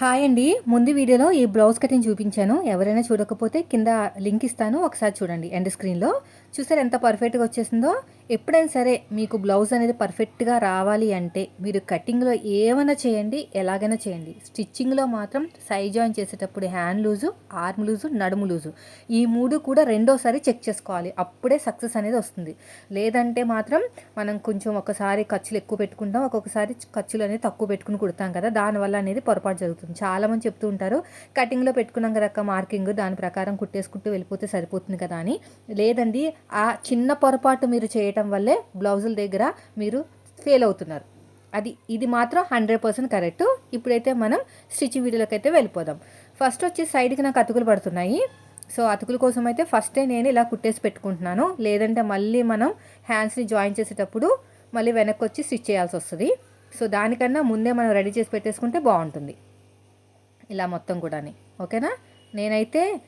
Hi అండి. ముందు వీడియోలో ఈ బ్లౌజ్ కటింగ్ చూపించాను. ఎవరైనా చూడకపోతే కింద లింక్ ఇస్తాను. ఒకసారి చూడండి. ఎండ్ స్క్రీన్లో చూసారు ఎంత పర్ఫెక్ట్గా వచ్చేసిందో? ఎప్పుడైనా సరే మీకు బ్లౌజ్ అనేది పర్ఫెక్ట్గా రావాలి అంటే మీరు కటింగ్లో ఏమైనా చేయండి ఎలాగైనా చేయండి. స్టిచ్చింగ్లో మాత్రం సైజ్ జాయిన్ చేసేటప్పుడు హ్యాండ్ లూజు ఆర్మ్ లూజు నడుము లూజు ఈ మూడు కూడా రెండోసారి చెక్ చేసుకోవాలి. అప్పుడే సక్సెస్ అనేది వస్తుంది. లేదంటే మాత్రం మనం కొంచెం ఒకసారి ఖర్చులు ఎక్కువ పెట్టుకుంటాం ఒక్కొక్కసారి ఖర్చులు అనేది తక్కువ పెట్టుకుని కుడతాం కదా. దానివల్ల అనేది పొరపాటు జరుగుతుంది. చాలామంది చెప్తూ ఉంటారు కటింగ్లో పెట్టుకున్నాం కదా మార్కింగ్ దాని ప్రకారం కుట్టేసుకుంటూ వెళ్ళిపోతే సరిపోతుంది కదా అని. లేదండి ఆ చిన్న పొరపాటు మీరు చేయటం వల్లే బ్లౌజుల దగ్గర మీరు ఫెయిల్ అవుతున్నారు. అది ఇది మాత్రం హండ్రెడ్ పర్సెంట్ కరెక్ట్ ఇప్పుడైతే మనం స్టిచ్చింగ్ వీడియోలోకి అయితే వెళ్ళిపోదాం. ఫస్ట్ వచ్చి సైడ్కి నాకు అతుకులు పడుతున్నాయి. సో అతుకుల కోసం అయితే ఫస్టే నేను ఇలా కుట్టేసి పెట్టుకుంటున్నాను. లేదంటే మళ్ళీ మనం హ్యాండ్స్ని జాయిన్ చేసేటప్పుడు మళ్ళీ వెనక్కి వచ్చి స్టిచ్ చేయాల్సి వస్తుంది. సో దానికన్నా ముందే మనం రెడీ చేసి పెట్టేసుకుంటే బాగుంటుంది. ఇలా మొత్తం కూడా ఓకేనా? నేనైతే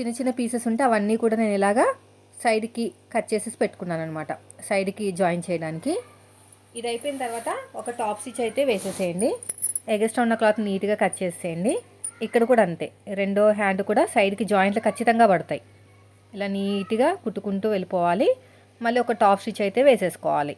చిన్న చిన్న పీసెస్ ఉంటే అవన్నీ కూడా నేను ఇలాగా సైడ్కి కట్ చేసేసి పెట్టుకున్నాను అనమాట సైడ్కి జాయిన్ చేయడానికి. ఇది అయిపోయిన తర్వాత ఒక టాప్ స్టిచ్ అయితే వేసేసేయండి. ఎగస్ట్రా ఉన్న క్లాత్ నీట్గా కట్ చేసేయండి ఇక్కడ కూడా అంతే. రెండో హ్యాండ్ కూడా సైడ్కి జాయింట్లు ఖచ్చితంగా పడతాయి. ఇలా నీట్గా కుట్టుకుంటూ వెళ్ళిపోవాలి. మళ్ళీ ఒక టాప్ స్టిచ్ అయితే వేసేసుకోవాలి.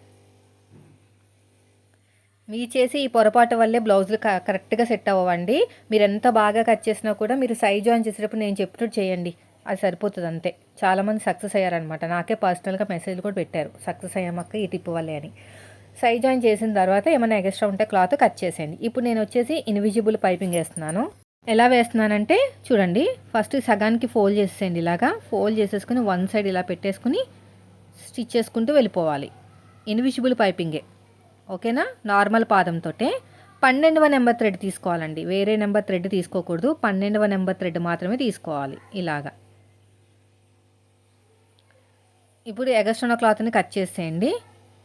మీ చేసి ఈ పొరపాటు వల్లే బ్లౌజులు కరెక్ట్గా సెట్ అవ్వండి మీరు ఎంత బాగా కట్ చేసినా కూడా మీరు సైజ్ జాయిన్ చేసేటప్పుడు నేను చెప్పినట్టు చేయండి. అది సరిపోతుంది అంతే. చాలామంది సక్సెస్ అయ్యారనమాట. నాకే పర్సనల్గా మెసేజ్లు కూడా పెట్టారు. సక్సెస్ అయ్యామక్క ఈ టిప్ వల్లే అని. సైజ్ జాయిన్ చేసిన తర్వాత ఏమైనా ఎక్స్ట్రా ఉంటే క్లాత్ కట్ చేసేయండి. ఇప్పుడు నేను వచ్చేసి ఇన్విజిబుల్ పైపింగ్ వేస్తున్నాను. ఎలా వేస్తున్నానంటే చూడండి ఫస్ట్ సగానికి ఫోల్డ్ చేసేయండి ఇలాగా. ఫోల్డ్ చేసేసుకుని వన్ సైడ్ ఇలా పెట్టేసుకుని స్టిచ్ చేసుకుంటూ వెళ్ళిపోవాలి. ఇన్విజిబుల్ పైపింగే. ఓకేనా? నార్మల్ పాదంతో పన్నెండవ నెంబర్ థ్రెడ్ తీసుకోవాలండి. వేరే నెంబర్ థ్రెడ్ తీసుకోకూడదు. పన్నెండవ నెంబర్ థ్రెడ్ మాత్రమే తీసుకోవాలి ఇలాగా. ఇప్పుడు ఎగస్ట్రోన క్లాత్ని కట్ చేసేయండి.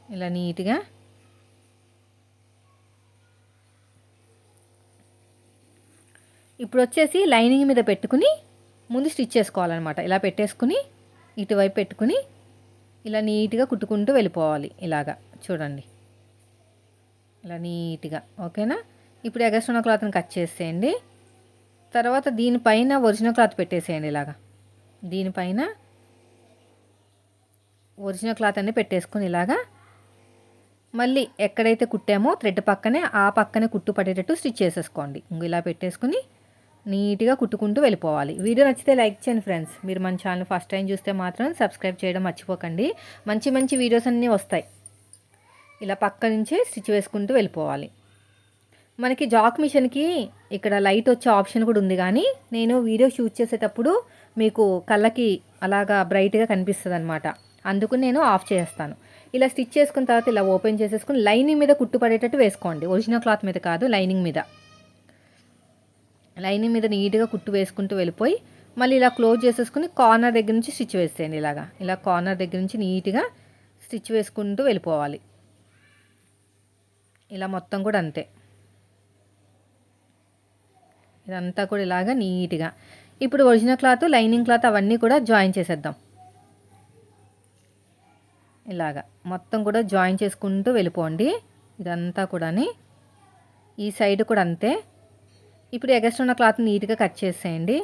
ఇలా నీట్గా. ఇప్పుడు వచ్చేసి లైనింగ్ మీద పెట్టుకుని ముందు స్టిచ్ చేసుకోవాలన్నమాట. ఇలా పెట్టేసుకుని ఇటువైపు పెట్టుకుని ఇలా నీట్గా కుట్టుకుంటూ వెళ్ళిపోవాలి ఇలాగా. చూడండి. ఇలా నీట్గా. ఓకేనా? ఇప్పుడు ఎగస్ట్రోన క్లాత్ని కట్ చేసేయండి. తర్వాత దీనిపైన ఒరిజినల్ క్లాత్ పెట్టేసేయండి ఇలాగా. దీనిపైన ఒరిజినల్ క్లాత్ అన్నీ పెట్టేసుకుని ఇలాగా మళ్ళీ ఎక్కడైతే కుట్టామో థ్రెడ్ పక్కనే ఆ పక్కనే కుట్టు పడేటట్టు స్టిచ్ చేసేసుకోండి. ఇలా పెట్టేసుకుని నీట్గా కుట్టుకుంటూ వెళ్ళిపోవాలి. వీడియో నచ్చితే లైక్ చేయండి ఫ్రెండ్స్. మీరు మన ఛానల్ ఫస్ట్ టైం చూస్తే మాత్రం సబ్స్క్రైబ్ చేయడం మర్చిపోకండి. మంచి మంచి వీడియోస్ అన్నీ వస్తాయి. ఇలా పక్క నుంచే స్టిచ్ వేసుకుంటూ వెళ్ళిపోవాలి. మనకి జాక్ మిషన్కి ఇక్కడ లైట్ వచ్చే ఆప్షన్ కూడా ఉంది కానీ నేను వీడియో షూట్ చేసేటప్పుడు మీకు కళ్ళకి అలాగా బ్రైట్గా కనిపిస్తుంది అనమాట అందుకు నేను ఆఫ్ చేస్తాను. ఇలా స్టిచ్ చేసుకున్న తర్వాత ఇలా ఓపెన్ చేసేసుకుని లైనింగ్ మీద కుట్టు పడేటట్టు వేసుకోండి. ఒరిజినల్ క్లాత్ మీద కాదు లైనింగ్ మీద. లైనింగ్ మీద నీట్గా కుట్టు వేసుకుంటూ వెళ్ళిపోయి మళ్ళీ ఇలా క్లోజ్ చేసేసుకుని కార్నర్ దగ్గర నుంచి స్టిచ్ వేసేయండి ఇలాగా. ఇలా కార్నర్ దగ్గర నుంచి నీట్గా స్టిచ్ వేసుకుంటూ వెళ్ళిపోవాలి. ఇలా మొత్తం కూడా అంతే. ఇదంతా కూడా ఇలాగా నీట్గా. ఇప్పుడు ఒరిజినల్ క్లాత్ లైనింగ్ క్లాత్ అవన్నీ కూడా జాయిన్ చేసేద్దాం. ఇలాగా. మొత్తం కూడా జాయిన్ చేసుకుంటూ వెళ్ళిపోండి. ఇదంతా కూడాని ఈ సైడ్ కూడా అంతే. ఇప్పుడు ఎగస్ట్ ఉన్న క్లాత్ నీట్గా కట్ చేసేయండి.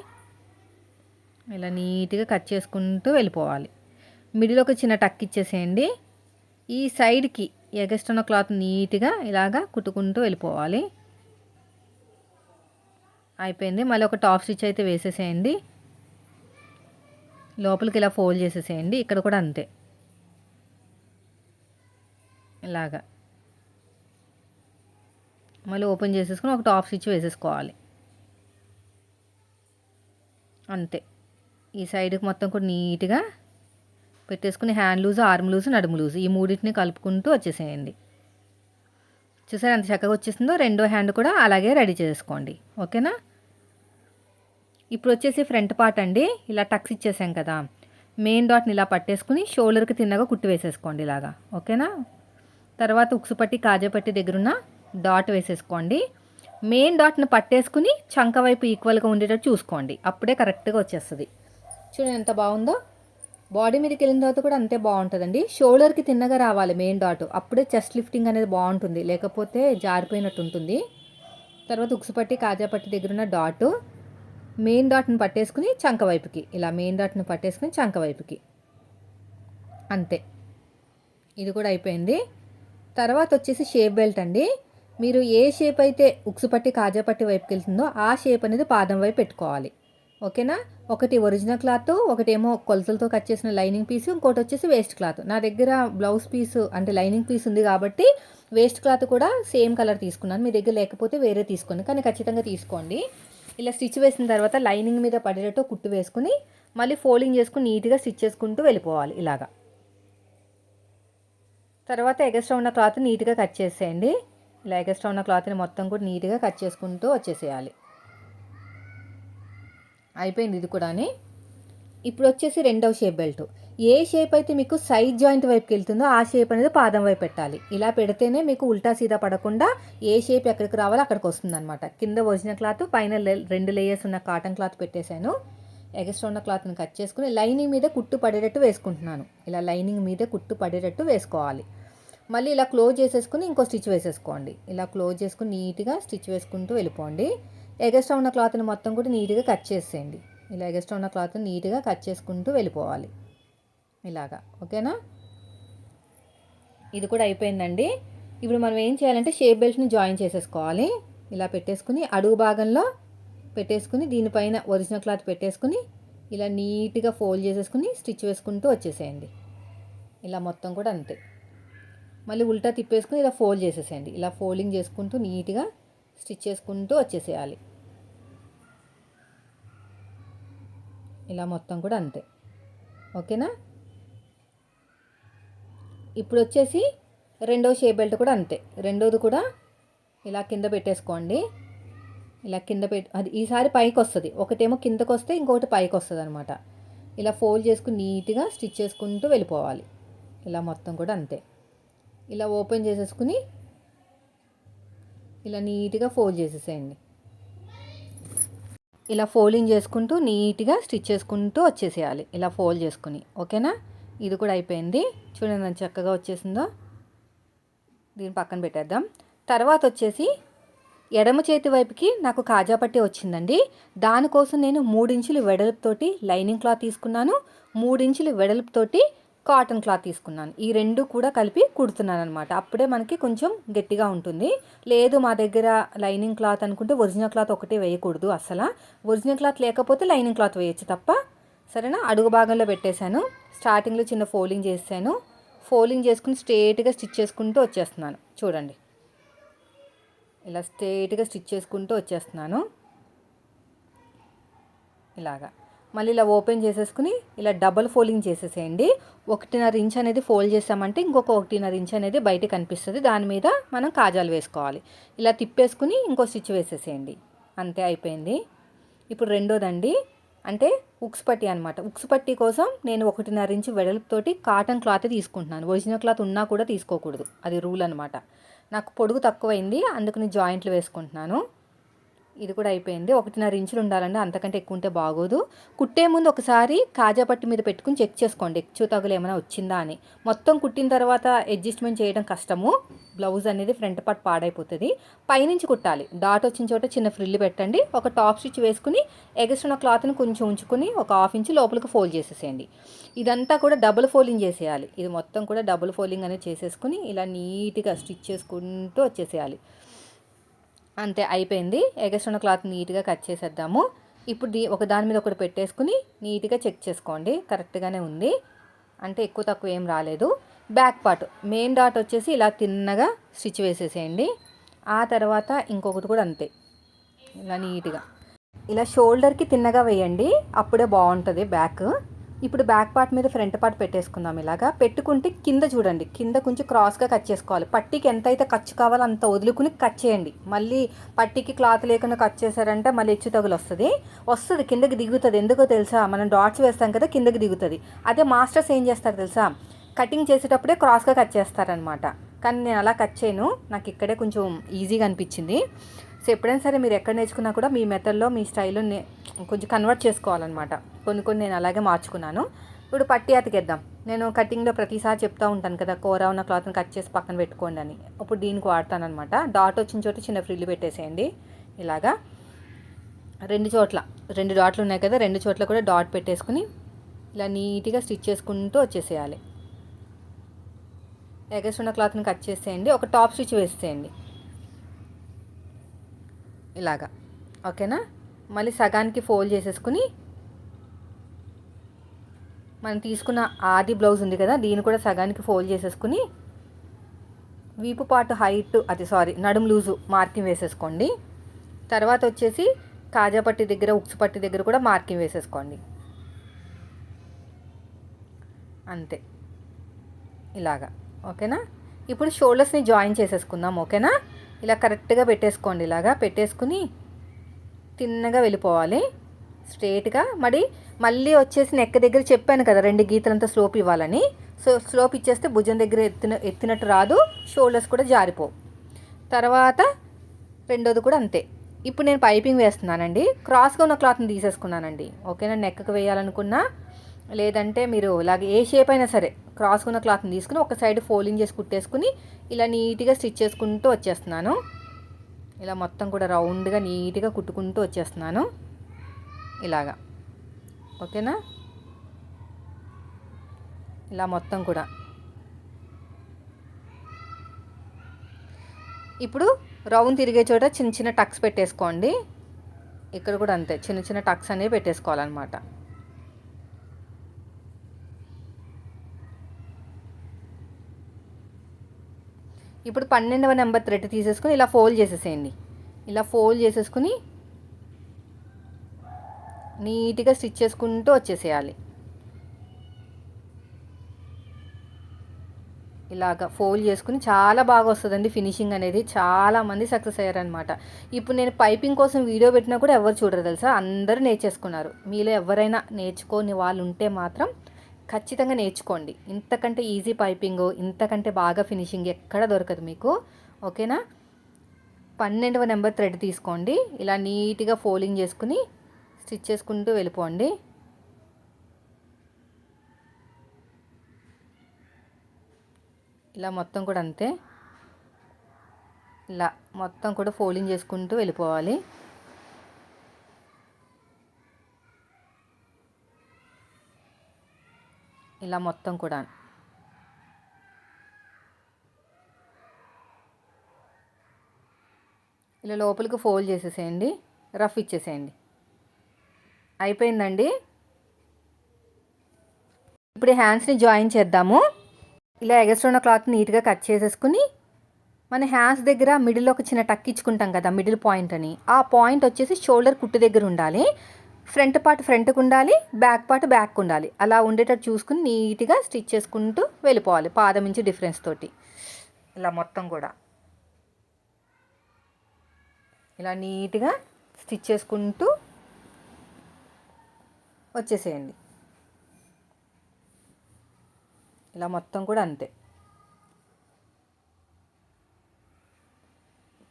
ఇలా నీట్గా కట్ చేసుకుంటూ వెళ్ళిపోవాలి. మిడిల్ ఒక చిన్న టక్ ఇచ్చేసేయండి. ఈ సైడ్కి ఎగస్ట్ ఉన్న క్లాత్ నీట్గా ఇలాగా కుట్టుకుంటూ వెళ్ళిపోవాలి. అయిపోయింది. మళ్ళీ ఒక టాప్ స్టిచ్ అయితే వేసేసేయండి. లోపలికి ఇలా ఫోల్డ్ చేసేసేయండి. ఇక్కడ కూడా అంతే. ఇలాగా. మళ్ళీ ఓపెన్ చేసేసుకుని ఒక టాప్ స్టిచ్ వేసేసుకోవాలి. అంతే. ఈ సైడ్కి మొత్తం కూడా నీట్గా పెట్టేసుకుని హ్యాండ్ లూజ్ ఆర్మ్ లూజ్ నడుము లూజ్ ఈ మూడింటిని కలుపుకుంటూ వచ్చేసేయండి. చూసారు ఎంత చక్కగా వచ్చేసిందో? రెండో హ్యాండ్ కూడా అలాగే రెడీ చేసుకోండి. ఓకేనా? ఇప్పుడు వచ్చేసి ఫ్రంట్ పార్ట్ అండి. ఇలా టక్స్ ఇచ్చేసాం కదా. మెయిన్ డాట్ని ఇలా పట్టేసుకుని షోల్డర్కి తిన్నగా కుట్టి వేసేసుకోండి ఇలాగా. ఓకేనా? తర్వాత ఉక్సుపట్టి కాజాపట్టి దగ్గరున్న డాట్ వేసేసుకోండి. మెయిన్ డాట్ని పట్టేసుకుని చంక వైపు ఈక్వల్గా ఉండేటట్టు చూసుకోండి. అప్పుడే కరెక్ట్గా వచ్చేస్తుంది. చూడండి ఎంత బాగుందో. బాడీ మీదకి వెళ్ళిన తర్వాత కూడా అంతే బాగుంటుందండి. షోల్డర్కి తిన్నగా రావాలి మెయిన్ డాట్ అప్పుడే చెస్ట్ లిఫ్టింగ్ అనేది బాగుంటుంది. లేకపోతే జారిపోయినట్టు ఉంటుంది. తర్వాత ఉక్సుపట్టి కాజాపట్టి దగ్గరున్న డాట్ డాటు మెయిన్ డాట్ని పట్టేసుకుని చంక వైపుకి. ఇలా మెయిన్ డాట్ని పట్టేసుకుని చంక వైపుకి. అంతే. ఇది కూడా అయిపోయింది. తర్వాత వచ్చేసి షేప్ బెల్ట్ అండి. మీరు ఏ షేప్ అయితే ఉక్సుపట్టి కాజాపట్టి వైపుకి వెళ్తుందో ఆ షేప్ అనేది పాదం వైపు పెట్టుకోవాలి. ఓకేనా ఒకటి ఒరిజినల్ క్లాత్ ఒకటేమో కొలతలతో కట్ చేసిన లైనింగ్ పీస్ ఇంకోటి వచ్చేసి వేస్ట్ క్లాత్ నా దగ్గర బ్లౌజ్ పీస్ అంటే లైనింగ్ పీస్ ఉంది కాబట్టి వేస్ట్ క్లాత్ కూడా సేమ్ కలర్ తీసుకున్నాను. మీ దగ్గర లేకపోతే వేరే తీసుకోండి. కానీ ఖచ్చితంగా తీసుకోండి. ఇలా స్టిచ్ వేసిన తర్వాత లైనింగ్ మీద పడేటట్టు కుట్టు వేసుకుని మళ్ళీ ఫోల్డింగ్ చేసుకుని నీట్గా స్టిచ్ చేసుకుంటూ వెళ్ళిపోవాలి ఇలాగా. తర్వాత ఎగస్ట్రా ఉన్న క్లాత్ నీట్గా కట్ చేసేయండి. ఇలా ఎగస్ట్రా ఉన్న క్లాత్ని మొత్తం కూడా నీట్గా కట్ చేసుకుంటూ వచ్చేసేయాలి. అయిపోయింది ఇది కూడాని. ఇప్పుడు వచ్చేసి రెండవ షేప్ బెల్ట్ ఏ షేప్ అయితే మీకు సైడ్ జాయింట్ వైపుకి వెళ్తుందో ఆ షేప్ అనేది పాదం వైపు పెట్టాలి. ఇలా పెడితేనే మీకు ఉల్టా సీదా పడకుండా ఏ షేప్ ఎక్కడికి రావాలో అక్కడికి వస్తుంది అనమాట కింద ఒరిజినల్ క్లాత్ పైన రెండు లేయర్స్ ఉన్న కాటన్ క్లాత్ పెట్టేశాను. ఎగస్ట్రా ఉన్న క్లాత్ని కట్ చేసుకుని లైనింగ్ మీద కుట్టు పడేటట్టు వేసుకుంటున్నాను. ఇలా లైనింగ్ మీద కుట్టు పడేటట్టు వేసుకోవాలి. మళ్ళీ ఇలా క్లోజ్ చేసేసుకుని ఇంకో స్టిచ్ వేసేసుకోండి. ఇలా క్లోజ్ చేసుకుని నీట్గా స్టిచ్ వేసుకుంటూ వెళ్ళిపోండి. ఎగస్ట్రా ఉన్న క్లాత్ని మొత్తం కూడా నీట్గా కట్ చేసేయండి. ఇలా ఎగస్ట్రా ఉన్న క్లాత్ని నీట్గా కట్ చేసుకుంటూ వెళ్ళిపోవాలి. ఇలాగా. ఓకేనా? ఇది కూడా అయిపోయిందండి. ఇప్పుడు మనం ఏం చేయాలంటే షేప్ బెల్ట్ని జాయిన్ చేసేసుకోవాలి. ఇలా పెట్టేసుకుని అడుగు భాగంలో పెట్టేసుకుని దీనిపైన ఒరిజినల్ క్లాత్ పెట్టేసుకుని ఇలా నీట్గా ఫోల్డ్ చేసేసుకుని స్టిచ్ వేసుకుంటూ వచ్చేసేయండి. ఇలా మొత్తం కూడా అంతే. మళ్ళీ ఉల్టా తిప్పేసుకుని ఇలా ఫోల్డ్ చేసేసేయండి. ఇలా ఫోల్డింగ్ చేసుకుంటూ నీట్గా స్టిచ్ చేసుకుంటూ వచ్చేసేయాలి. ఇలా మొత్తం కూడా అంతే. ఓకేనా? ఇప్పుడు వచ్చేసి రెండో షేప్ బెల్ట్ కూడా అంతే. రెండోది కూడా ఇలా కింద పెట్టేసుకోండి. ఇలా కింద పెట్టి అది ఈసారి పైకి వస్తుంది. ఒకటేమో కిందకు వస్తే ఇంకొకటి పైకి వస్తుంది అనమాట ఇలా ఫోల్డ్ చేసుకుని నీట్గా స్టిచ్ చేసుకుంటూ వెళ్ళిపోవాలి. ఇలా మొత్తం కూడా అంతే. ఇలా ఓపెన్ చేసేసుకుని ఇలా నీట్గా ఫోల్డ్ చేసేసేయండి. ఇలా ఫోల్డింగ్ చేసుకుంటూ నీట్గా స్టిచ్ చేసుకుంటూ వచ్చేసేయాలి. ఇలా ఫోల్డ్ చేసుకుని. ఓకేనా? ఇది కూడా అయిపోయింది. చూడండి చక్కగా వచ్చేసిందో. దీన్ని పక్కన పెట్టేద్దాం. తర్వాత వచ్చేసి ఎడమ చేతి వైపుకి నాకు కాజా పట్టి వచ్చిందండి. దానికోసం నేను మూడించులు వెడల్పుతోటి లైనింగ్ క్లాత్ తీసుకున్నాను. మూడించులు వెడల్పుతోటి కాటన్ క్లాత్ తీసుకున్నాను. ఈ రెండు కూడా కలిపి కుడుతున్నాను అనమాట అప్పుడే మనకి కొంచెం గట్టిగా ఉంటుంది. లేదు మా దగ్గర లైనింగ్ క్లాత్ అనుకుంటే ఒరిజినల్ క్లాత్ ఒకటే వేయకూడదు అసలు. ఒరిజినల్ క్లాత్ లేకపోతే లైనింగ్ క్లాత్ వేయచ్చు తప్ప. సరేనా? అడుగు భాగంలో పెట్టేశాను. స్టార్టింగ్లో చిన్న ఫోల్డింగ్ చేశాను. ఫోల్డింగ్ చేసుకుని స్ట్రేట్గా స్టిచ్ చేసుకుంటూ వచ్చేస్తున్నాను. చూడండి. ఇలా స్ట్రేట్గా స్టిచ్ చేసుకుంటూ వచ్చేస్తున్నాను. ఇలాగా. మళ్ళీ ఇలా ఓపెన్ చేసేసుకుని ఇలా డబల్ ఫోల్డింగ్ చేసేసేయండి. ఒకటిన్నర ఇంచ్ అనేది ఫోల్డ్ చేసామంటే ఇంకొక ఒకటిన్నర ఇంచ్ అనేది బయట కనిపిస్తుంది. దాని మీద మనం కాజాలు వేసుకోవాలి. ఇలా తిప్పేసుకుని ఇంకో స్టిచ్ వేసేసేయండి. అంతే అయిపోయింది. ఇప్పుడు రెండోదండి. అంటే ఉక్స్ పట్టి అనమాట ఉక్స్ పట్టి కోసం నేను ఒకటిన్నర ఇంచు వెడల్పుతోటి కాటన్ క్లాత్ తీసుకుంటున్నాను. ఒరిజినల్ క్లాత్ ఉన్నా కూడా తీసుకోకూడదు. అది రూల్ అనమాట నాకు పొడుగు తక్కువైంది. అందుకని జాయింట్లు వేసుకుంటున్నాను. ఇది కూడా అయిపోయింది. ఒకటిన్నర ఇంచులు ఉండాలండి. అంతకంటే ఎక్కువ ఉంటే బాగోదు. కుట్టే ముందు ఒకసారి కాజా పట్టు మీద పెట్టుకుని చెక్ చేసుకోండి. ఎక్కువ తగులు ఏమైనా వచ్చిందా అని. మొత్తం కుట్టిన తర్వాత అడ్జస్ట్మెంట్ చేయడం కష్టము. బ్లౌజ్ అనేది ఫ్రంట్ పార్ట్ పాడైపోతుంది. పైనుంచి కుట్టాలి. డాట్ వచ్చిన చోట చిన్న ఫ్రిల్లు పెట్టండి. ఒక టాప్ స్టిచ్ వేసుకుని ఎగస్ట్రా క్లాత్ని కొంచెం ఉంచుకుని ఒక హాఫ్ ఇంచ్ లోపలికి ఫోల్డ్ చేసేసేయండి. ఇదంతా కూడా డబుల్ ఫోల్డింగ్ చేసేయాలి. ఇది మొత్తం కూడా డబుల్ ఫోల్డింగ్ అనేది చేసేసుకుని ఇలా నీట్గా స్టిచ్ చేసుకుంటూ వచ్చేసేయాలి. అంతే అయిపోయింది. ఎగస్ట్రున్న క్లాత్ నీట్గా కట్ చేసేద్దాము. ఇప్పుడు దీ ఒక దాని మీద ఒకటి పెట్టేసుకుని నీట్గా చెక్ చేసుకోండి. కరెక్ట్గానే ఉంది. అంటే ఎక్కువ తక్కువ ఏం రాలేదు. బ్యాక్ పార్ట్ మెయిన్ డాట్ వచ్చేసి ఇలా తిన్నగా స్టిచ్ వేసేసేయండి. ఆ తర్వాత ఇంకొకటి కూడా అంతే. ఇలా నీట్గా. ఇలా షోల్డర్కి తిన్నగా వేయండి. అప్పుడే బాగుంటుంది బ్యాక్. ఇప్పుడు బ్యాక్ పార్ట్ మీద ఫ్రంట్ పార్ట్ పెట్టేసుకుందాం ఇలాగా. పెట్టుకుంటే కింద చూడండి. కింద కొంచెం క్రాస్గా కట్ చేసుకోవాలి. పట్టీకి ఎంత అయితే ఖర్చు కావాలో అంత వదులుకుని కట్ చేయండి. మళ్ళీ పట్టీకి క్లాత్ లేకుండా కట్ చేశారంటే మళ్ళీ హెచ్చు తగులు వస్తుంది. వస్తుంది కిందకి దిగుతుంది. ఎందుకో తెలుసా? మనం డాట్స్ వేస్తాం కదా కిందకి దిగుతుంది. అదే మాస్టర్స్ ఏం చేస్తారు తెలుసా? కటింగ్ చేసేటప్పుడే క్రాస్గా కట్ చేస్తారనమాట కానీ నేను అలా కట్ చేయను. నాకు ఇక్కడే కొంచెం ఈజీగా అనిపించింది. సో ఎప్పుడైనా సరే మీరు ఎక్కడ నేర్చుకున్నా కూడా మీ మెథడ్లో మీ స్టైల్లో కొంచెం కన్వర్ట్ చేసుకోవాలన్నమాట. కొన్ని కొన్ని నేను అలాగే మార్చుకున్నాను. ఇప్పుడు పట్టి అతికేద్దాం. నేను కటింగ్లో ప్రతిసారి చెప్తూ ఉంటాను కదా కూర ఉన్న క్లాత్ని కట్ చేసి పక్కన పెట్టుకోండి అని. ఇప్పుడు దీనికి వాడతానమాట డాట్ వచ్చిన చోట చిన్న ఫ్రిల్లు పెట్టేసేయండి. ఇలాగా. రెండు చోట్ల. రెండు డాట్లు ఉన్నాయి కదా రెండు చోట్ల కూడా డాట్ పెట్టేసుకుని ఇలా నీట్గా స్టిచ్ చేసుకుంటూ వచ్చేసేయాలి. ఎగస్ట్ ఉన్న క్లాత్ని కట్ చేసేయండి. ఒక టాప్ స్టిచ్ వేసేయండి ఇలాగా. ఓకేనా? మళ్ళీ సగానికి ఫోల్డ్ చేసేసుకుని మనం తీసుకున్న ఆది బ్లౌజ్ ఉంది కదా దీన్ని కూడా సగానికి ఫోల్డ్ చేసేసుకుని వీపు పాటు హైట్ అది సారీ నడుము లూజు మార్కింగ్ వేసేసుకోండి. తర్వాత వచ్చేసి కాజా పట్టి దగ్గర ఉక్సుపట్టి దగ్గర కూడా మార్కింగ్ వేసేసుకోండి. అంతే. ఇలాగా. ఓకేనా? ఇప్పుడు షోల్డర్స్ని జాయిన్ చేసేసుకుందాం ఓకేనా? ఇలా కరెక్ట్గా పెట్టేసుకోండి ఇలాగా. పెట్టేసుకుని తిన్నగా వెళ్ళిపోవాలి. స్ట్రేట్గా మరి మళ్ళీ వచ్చేసి నెక్క దగ్గర చెప్పాను కదా రెండు గీతలంతా స్లోప్ ఇవ్వాలని. సో స్లోప్ ఇచ్చేస్తే భుజం దగ్గర ఎత్తిన ఎత్తినట్టు రాదు. షోల్డర్స్ కూడా జారిపోవు. తర్వాత రెండోది కూడా అంతే. ఇప్పుడు నేను పైపింగ్ వేస్తున్నానండి. క్రాస్గా ఉన్న క్లాత్ని తీసేసుకున్నానండి. ఓకేనా? నెక్కకు వేయాలనుకున్నా లేదంటే మీరు ఇలాగే ఏ షేప్ అయినా సరే క్రాస్కున్న ఉన్న క్లాత్ని తీసుకుని ఒక సైడ్ ఫోల్డింగ్ చేసి కుట్టేసుకుని ఇలా నీట్గా స్టిచ్ చేసుకుంటూ వచ్చేస్తున్నాను. ఇలా మొత్తం కూడా రౌండ్గా నీట్గా కుట్టుకుంటూ వచ్చేస్తున్నాను. ఇలాగా. ఓకేనా? ఇలా మొత్తం కూడా. ఇప్పుడు రౌండ్ తిరిగే చోట చిన్న చిన్న టక్స్ పెట్టేసుకోండి. ఇక్కడ కూడా అంతే చిన్న చిన్న టక్స్ అనేవి పెట్టేసుకోవాలన్నమాట. ఇప్పుడు పన్నెండవ నెంబర్ థ్రెడ్ తీసేసుకుని ఇలా ఫోల్డ్ చేసేసేయండి. ఇలా ఫోల్డ్ చేసేసుకుని నీట్గా స్టిచ్ చేసుకుంటూ వచ్చేసేయాలి. ఇలాగ ఫోల్డ్ చేసుకుని చాలా బాగా వస్తుందండి ఫినిషింగ్ అనేది. చాలామంది సక్సెస్ అయ్యారనమాట ఇప్పుడు నేను పైపింగ్ కోసం వీడియో పెట్టినా కూడా ఎవరు చూడరు తెలుసా? అందరూ నేర్చేసుకున్నారు. మీలో ఎవరైనా నేర్చుకోని వాళ్ళు ఉంటే మాత్రం ఖచ్చితంగా నేర్చుకోండి. ఇంతకంటే ఈజీ పైపింగ్ ఇంతకంటే బాగా ఫినిషింగ్ ఎక్కడ దొరకదు మీకు. ఓకేనా? పన్నెండవ నెంబర్ థ్రెడ్ తీసుకోండి. ఇలా నీట్గా ఫోల్డింగ్ చేసుకుని స్టిచ్ చేసుకుంటూ వెళ్ళిపోండి. ఇలా మొత్తం కూడా అంతే. ఇలా మొత్తం కూడా ఫోల్డింగ్ చేసుకుంటూ వెళ్ళిపోవాలి. ఇలా మొత్తం కూడా. ఇలా లోపలికి ఫోల్డ్ చేసేసేయండి. రఫ్ ఇచ్చేసేయండి. అయిపోయిందండి. ఇప్పుడు హ్యాండ్స్ని జాయిన్ చేద్దాము. ఇలా ఎగస్ట్రా ఉన్న క్లాత్ నీట్గా కట్ చేసేసుకుని మన హ్యాండ్స్ దగ్గర మిడిల్ ఒక చిన్న టక్ ఇచ్చుకుంటాం కదా మిడిల్ పాయింట్ అని. ఆ పాయింట్ వచ్చేసి షోల్డర్ కుట్టు దగ్గర ఉండాలి. ఫ్రంట్ పార్ట్ ఫ్రంట్కి ఉండాలి బ్యాక్ పార్ట్ బ్యాక్ ఉండాలి. అలా ఉండేటట్టు చూసుకుని నీట్గా స్టిచ్ చేసుకుంటూ వెళ్ళిపోవాలి పాదం నుంచి డిఫరెన్స్ తోటి. ఇలా మొత్తం కూడా. ఇలా నీట్గా స్టిచ్ చేసుకుంటూ వచ్చేసేయండి. ఇలా మొత్తం కూడా అంతే.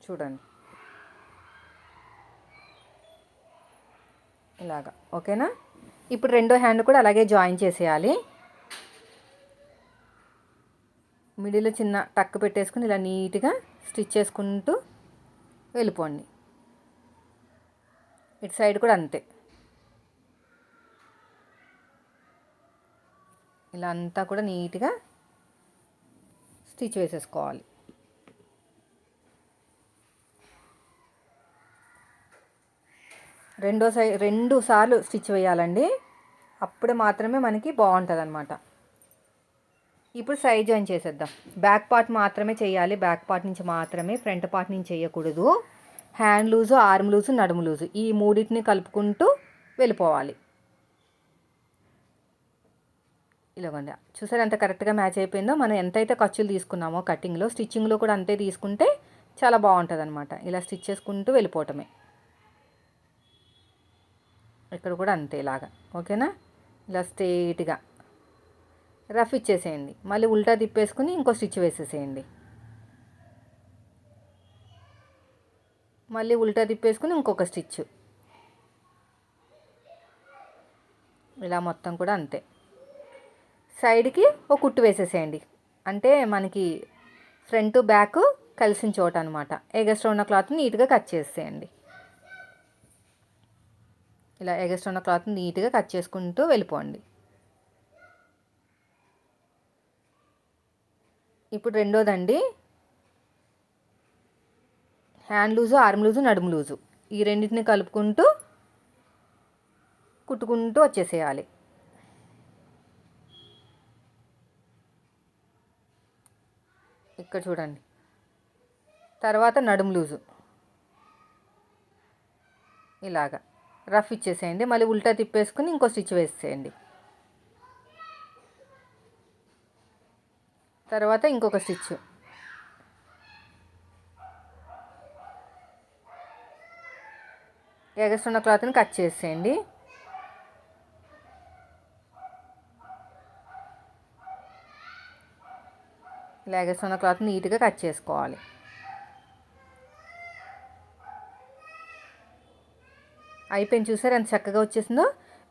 చూడండి. ఇలాగా. ఓకేనా? ఇప్పుడు రెండో హ్యాండ్ కూడా అలాగే జాయిన్ చేసేయాలి. మిడిల్లో చిన్న టక్ పెట్టేసుకుని ఇలా నీట్గా స్టిచ్ చేసుకుంటూ వెళ్ళిపోండి. ఇటు సైడ్ కూడా అంతే. ఇలా అంతా కూడా నీట్గా స్టిచ్ వేసేసుకోవాలి. రెండో సై రెండు సార్లు స్టిచ్ వేయాలండి. అప్పుడు మాత్రమే మనకి బాగుంటుంది అనమాట ఇప్పుడు సైడ్ జాయిన్ చేసేద్దాం. బ్యాక్ పార్ట్ మాత్రమే చేయాలి. బ్యాక్ పార్ట్ నుంచి మాత్రమే ఫ్రంట్ పార్ట్ నుంచి చేయకూడదు. హ్యాండ్ లూజు ఆర్మ్ లూజు నడుము లూజు ఈ మూడింటిని కలుపుకుంటూ వెళ్ళిపోవాలి. ఇలాగండి. చూసారు ఎంత కరెక్ట్గా మ్యాచ్ అయిపోయిందో? మనం ఎంతైతే ఖర్చులు తీసుకున్నామో కటింగ్లో స్టిచ్చింగ్లో కూడా అంతే తీసుకుంటే చాలా బాగుంటుంది అనమాట ఇలా స్టిచ్ చేసుకుంటూ వెళ్ళిపోవటమే. ఇక్కడ కూడా అంతే ఇలాగా. ఓకేనా? ఇలా స్ట్రైట్గా రఫ్ ఇచ్చేసేయండి. మళ్ళీ ఉల్టా తిప్పేసుకుని ఇంకో స్టిచ్ వేసేసేయండి. మళ్ళీ ఉల్టా తిప్పేసుకుని ఇంకొక స్టిచ్. ఇలా మొత్తం కూడా అంతే. సైడ్కి ఒక కుట్టు వేసేసేయండి. అంటే మనకి ఫ్రంట్ బ్యాక్ కలిసిన చోట అనమాట ఎగస్ట్రా ఉన్న క్లాత్ నీట్గా కట్ చేసేయండి ఇలా ఎగస్ట్ ఉన్న క్లాత్ నీట్గా కట్ చేసుకుంటూ వెళ్ళిపోండి. ఇప్పుడు రెండోదండి. హ్యాండ్ లూజు ఆర్మ్ లూజు నడుము లూజు. ఈ రెండింటిని కలుపుకుంటూ కుట్టుకుంటూ వచ్చేసేయాలి. ఇక్కడ చూడండి. తర్వాత నడుము లూజు. ఇలాగా. రఫ్ ఇచ్చేసేయండి. మళ్ళీ ఉల్టా తిప్పేసుకుని ఇంకో స్టిచ్ వేసేయండి తర్వాత ఇంకొక స్టిచ్. ఎగస్తున్న క్లాత్ని కట్ చేసేయండి. ఇలా ఎగస్తున్న క్లాత్ నీట్గా కట్ చేసుకోవాలి. అయిపోయింది చూసారు ఎంత చక్కగా వచ్చేసిందో.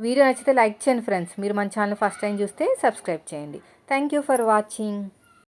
వీడియో నచ్చితే లైక్ చేయండి ఫ్రెండ్స్. మీరు మన ఛానల్ ఫస్ట్ టైం చూస్తే సబ్స్క్రైబ్ చేయండి. Thank you for watching